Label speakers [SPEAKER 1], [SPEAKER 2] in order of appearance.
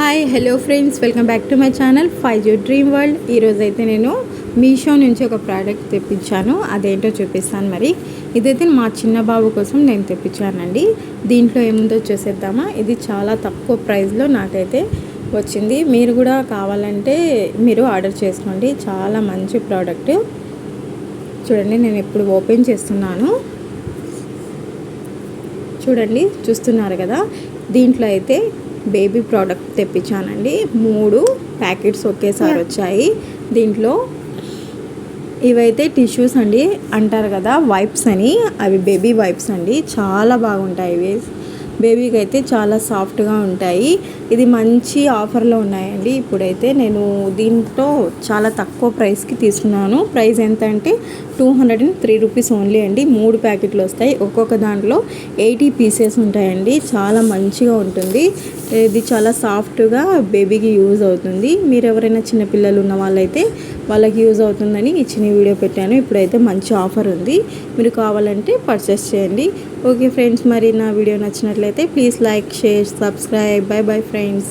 [SPEAKER 1] Hi hello friends welcome back to my channel five G dream world ఈరోజు అయితే నేను మీషో నుంచి ఒక ప్రోడక్ట్ తెప్పించాను. అదేంటో చూపిస్తాను మరి. ఇదైతే మా చిన్న బాబు కోసం నేను తెప్పించానండి. దీంట్లో ఏముందో చూసేద్దామా? ఇది చాలా తక్కువ ప్రైస్లో నాకైతే వచ్చింది. మీరు కూడా కావాలంటే మీరు ఆర్డర్ చేసుకోండి. చాలా మంచి ప్రోడక్ట్ చూడండి నేను ఇప్పుడు ఓపెన్ చేస్తున్నాను. చూడండి చూస్తున్నారు కదా. దీంట్లో అయితే బేబీ ప్రోడక్ట్ తెప్పించానండి. మూడు ప్యాకెట్స్ ఒకేసారి వచ్చాయి. దీంట్లో ఇవైతే టిష్యూస్ అండి అంటారు కదా వైప్స్ అని. అవి బేబీ వైప్స్ అండి. చాలా బాగుంటాయి ఇవి. బేబీకి అయితే చాలా సాఫ్ట్గా ఉంటాయి. ఇది మంచి ఆఫర్లో ఉన్నాయండి. ఇప్పుడైతే నేను దీంట్లో చాలా తక్కువ ప్రైస్కి తీసుకున్నాను. ప్రైస్ ఎంత అంటే two hundred and three rupees only అండి. మూడు ప్యాకెట్లు వస్తాయి. ఒక్కొక్క దాంట్లో ఎయిటీ పీసెస్ ఉంటాయండి. చాలా మంచిగా ఉంటుంది. ఇది చాలా సాఫ్ట్గా బేబీకి యూజ్ అవుతుంది. మీరు ఎవరైనా చిన్నపిల్లలు ఉన్న వాళ్ళైతే వాళ్ళకి యూజ్ అవుతుందని ఇచ్చిన వీడియో పెట్టాను. ఇప్పుడైతే మంచి ఆఫర్ ఉంది. మీరు కావాలంటే పర్చేస్ చేయండి. ఓకే ఫ్రెండ్స్ మరి నా వీడియో నచ్చినట్లయితే please like share subscribe bye bye friends